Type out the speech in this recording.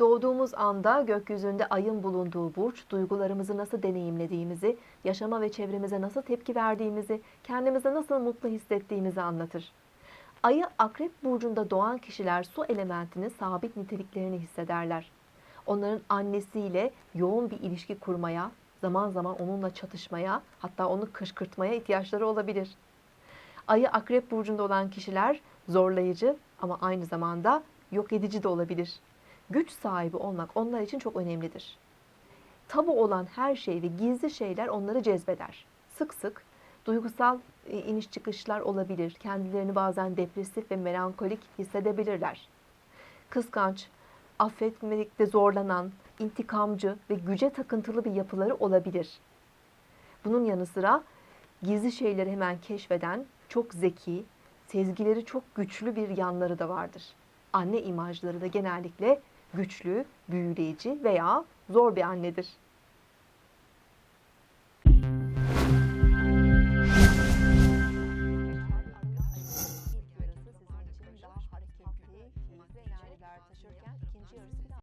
Doğduğumuz anda gökyüzünde ayın bulunduğu burç, duygularımızı nasıl deneyimlediğimizi, yaşama ve çevremize nasıl tepki verdiğimizi, kendimizi nasıl mutlu hissettiğimizi anlatır. Ayı akrep burcunda doğan kişiler su elementinin sabit niteliklerini hissederler. Onların annesiyle yoğun bir ilişki kurmaya, zaman zaman onunla çatışmaya, hatta onu kışkırtmaya ihtiyaçları olabilir. Ayı akrep burcunda olan kişiler zorlayıcı ama aynı zamanda yok edici de olabilir. Güç sahibi olmak onlar için çok önemlidir. Tabu olan her şey ve gizli şeyler onları cezbeder. Sık sık duygusal e, iniş çıkışlar olabilir. Kendilerini bazen depresif ve melankolik hissedebilirler. Kıskanç, affetmekte zorlanan, intikamcı ve güce takıntılı bir yapıları olabilir. Bunun yanı sıra gizli şeyleri hemen keşfeden, çok zeki, sezgileri çok güçlü bir yanları da vardır. Anne imajları da genellikle güçlü, büyüleyici veya zor bir annedir.